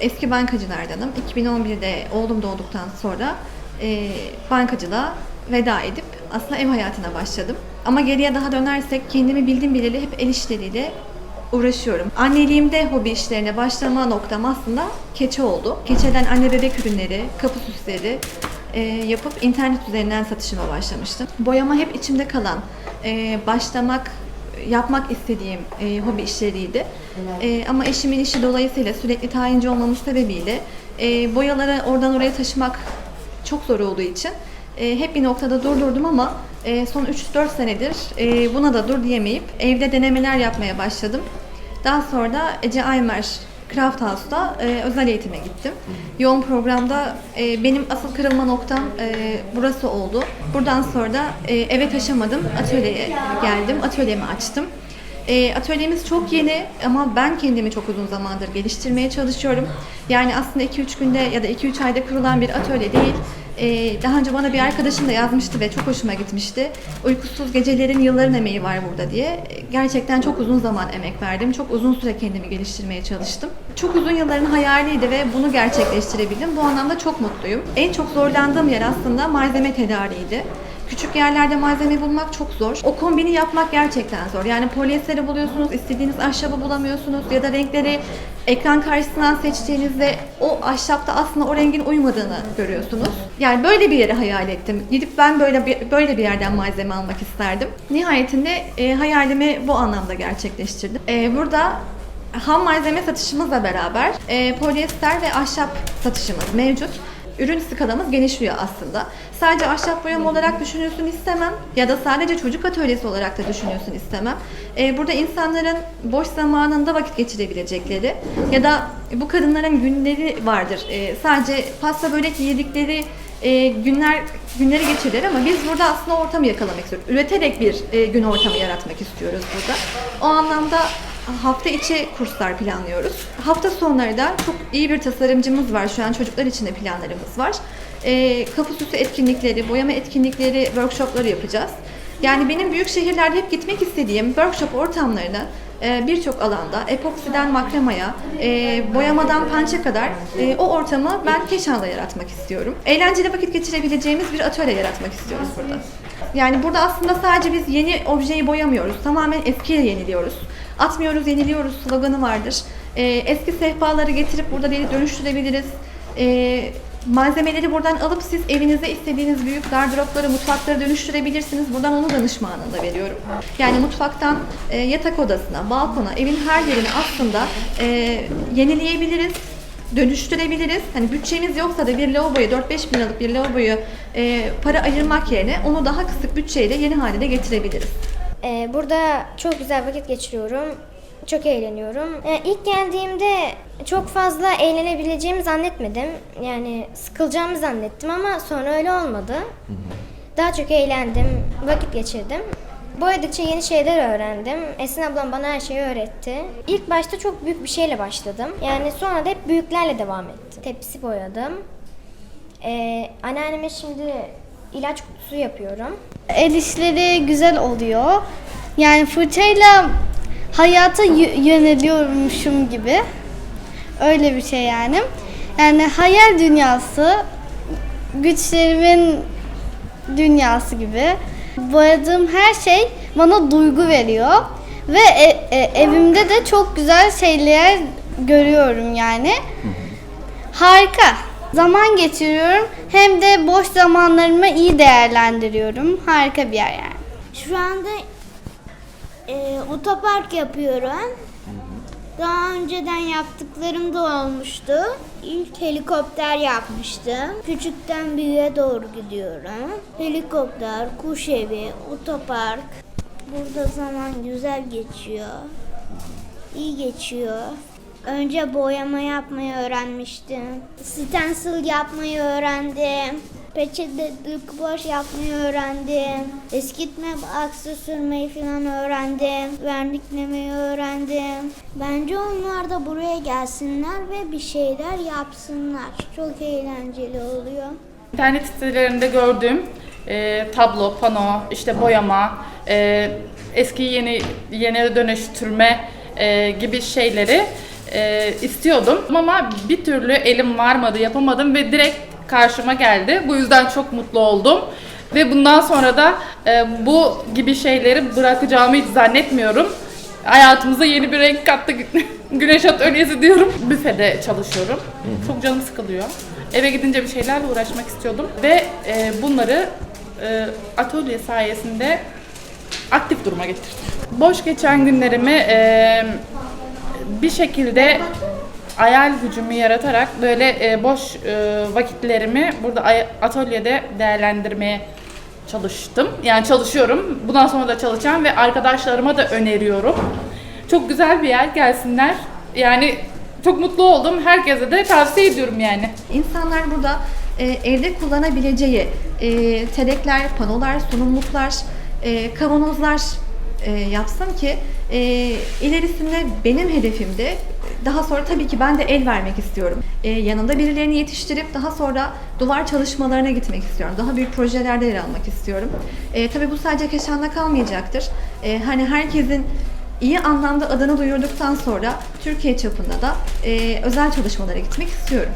Eski bankacılardanım. 2011'de oğlum doğduktan sonra e, bankacılığa veda edip aslında ev hayatına başladım. Ama geriye daha dönersek kendimi bildim bileli hep el işleriyle uğraşıyorum. Anneliğimde hobi işlerine başlama noktam aslında keçe oldu. Keçeden anne bebek ürünleri, kapı süsleri e, yapıp internet üzerinden satışıma başlamıştım. Boyama hep içimde kalan, e, başlamak, yapmak istediğim e, hobi işleriydi. E, ama eşimin işi dolayısıyla sürekli tayinci olmamız sebebiyle e, boyaları oradan oraya taşımak çok zor olduğu için e, hep bir noktada durdurdum ama e, son 3-4 senedir e, buna da dur diyemeyip evde denemeler yapmaya başladım. Daha sonra da Ece Aymer Craft House'da e, özel eğitime gittim. Yoğun programda e, benim asıl kırılma noktam e, burası oldu. Buradan sonra da e, eve taşımadım, atölyeye geldim, atölyemi açtım. E, atölyemiz çok yeni ama ben kendimi çok uzun zamandır geliştirmeye çalışıyorum. Yani aslında 2-3 günde ya da 2-3 ayda kurulan bir atölye değil. E, daha önce bana bir arkadaşım da yazmıştı ve çok hoşuma gitmişti. Uykusuz gecelerin yılların emeği var burada diye. Gerçekten çok uzun zaman emek verdim. Çok uzun süre kendimi geliştirmeye çalıştım. Çok uzun yılların hayaliydi ve bunu gerçekleştirebildim. Bu anlamda çok mutluyum. En çok zorlandığım yer aslında malzeme tedariğiydi. Küçük yerlerde malzeme bulmak çok zor. O kombini yapmak gerçekten zor. Yani polyesteri buluyorsunuz, istediğiniz ahşabı bulamıyorsunuz ya da renkleri ekran karşısından seçtiğinizde o ahşapta aslında o rengin uymadığını görüyorsunuz. Yani böyle bir yeri hayal ettim. Gidip ben böyle bir, böyle bir yerden malzeme almak isterdim. Nihayetinde e, hayalimi bu anlamda gerçekleştirdim. E, burada ham malzeme satışımızla beraber e, polyester ve ahşap satışımız mevcut. Ürün skalamız genişliyor aslında. Sadece ahşap boyama olarak düşünülsün istemem ya da sadece çocuk atölyesi olarak da düşünülsün istemem. Ee, burada insanların boş zamanında vakit geçirebilecekleri ya da bu kadınların günleri vardır. Ee, sadece pasta börek yedikleri e, günler günleri geçirirler ama biz burada aslında ortamı yakalamak istiyoruz. Üreterek bir e, gün ortamı yaratmak istiyoruz burada. O anlamda hafta içi kurslar planlıyoruz. Hafta sonları da çok iyi bir tasarımcımız var. Şu an çocuklar için de planlarımız var. E, kapı süsü etkinlikleri, boyama etkinlikleri, workshopları yapacağız. Yani benim büyük şehirlerde hep gitmek istediğim workshop ortamlarına e, birçok alanda epoksiden makremaya, e, boyamadan pança kadar e, o ortamı ben Keşan'da yaratmak istiyorum. Eğlenceli vakit geçirebileceğimiz bir atölye yaratmak istiyoruz burada. Yani burada aslında sadece biz yeni objeyi boyamıyoruz. Tamamen eskiyle yeniliyoruz. Atmıyoruz, yeniliyoruz sloganı vardır. E, eski sehpaları getirip burada dönüştürebiliriz. E, malzemeleri buradan alıp siz evinize istediğiniz büyük gardıropları, mutfakları dönüştürebilirsiniz. Buradan onu danışmanını da veriyorum. Yani mutfaktan e, yatak odasına, balkona, evin her yerini aslında e, yenileyebiliriz dönüştürebiliriz. Hani bütçemiz yoksa da bir lavaboyu 4-5 bin liralık bir lavaboyu e, para ayırmak yerine onu daha kısık bütçeyle yeni haline getirebiliriz. Ee, burada çok güzel vakit geçiriyorum. Çok eğleniyorum. Ee, ilk geldiğimde çok fazla eğlenebileceğimi zannetmedim. Yani sıkılacağımı zannettim ama sonra öyle olmadı. Daha çok eğlendim, vakit geçirdim. Boyadıkça yeni şeyler öğrendim. Esin ablam bana her şeyi öğretti. İlk başta çok büyük bir şeyle başladım. Yani sonra da hep büyüklerle devam ettim. Tepsi boyadım. Ee, anneanneme şimdi ilaç kutusu yapıyorum. El işleri güzel oluyor. Yani fırçayla hayata yöneliyormuşum gibi. Öyle bir şey yani. Yani hayal dünyası, güçlerimin dünyası gibi. Boyadığım her şey bana duygu veriyor. Ve e- e- evimde de çok güzel şeyler görüyorum yani. Harika. Zaman geçiriyorum hem de boş zamanlarımı iyi değerlendiriyorum. Harika bir yer yani. Şu anda e, otopark yapıyorum. Daha önceden yaptıklarım da olmuştu. İlk helikopter yapmıştım. Küçükten büyüğe doğru gidiyorum. Helikopter, kuş evi, otopark. Burada zaman güzel geçiyor. İyi geçiyor. Önce boyama yapmayı öğrenmiştim. Stencil yapmayı öğrendim. Peçete boş yapmayı öğrendim. Eskitme aksı sürmeyi falan öğrendim. Verniklemeyi öğrendim. Bence onlar da buraya gelsinler ve bir şeyler yapsınlar. Çok eğlenceli oluyor. İnternet sitelerinde gördüğüm e, tablo, pano, işte boyama, e, eski yeni yeni dönüştürme e, gibi şeyleri e, istiyordum ama bir türlü elim varmadı, yapamadım ve direkt karşıma geldi. Bu yüzden çok mutlu oldum. Ve bundan sonra da e, bu gibi şeyleri bırakacağımı hiç zannetmiyorum. Hayatımıza yeni bir renk kattı. Güneş atölyesi diyorum. Büfede çalışıyorum. Çok canım sıkılıyor. Eve gidince bir şeylerle uğraşmak istiyordum. Ve e, bunları e, atölye sayesinde aktif duruma getirdim. Boş geçen günlerimi e, bir şekilde hayal gücümü yaratarak böyle e, boş e, vakitlerimi burada atölyede değerlendirmeye çalıştım. Yani çalışıyorum. Bundan sonra da çalışacağım ve arkadaşlarıma da öneriyorum. Çok güzel bir yer gelsinler. Yani çok mutlu oldum. Herkese de tavsiye ediyorum yani. İnsanlar burada e, evde kullanabileceği e, telekler, panolar, sunumluklar, e, kavanozlar e, yapsın ki e, ilerisinde benim hedefimde daha sonra tabii ki ben de el vermek istiyorum. E, yanında birilerini yetiştirip daha sonra duvar çalışmalarına gitmek istiyorum. Daha büyük projelerde yer almak istiyorum. E, tabii bu sadece Keşan'da kalmayacaktır. E, hani herkesin iyi anlamda adını duyurduktan sonra Türkiye çapında da e, özel çalışmalara gitmek istiyorum.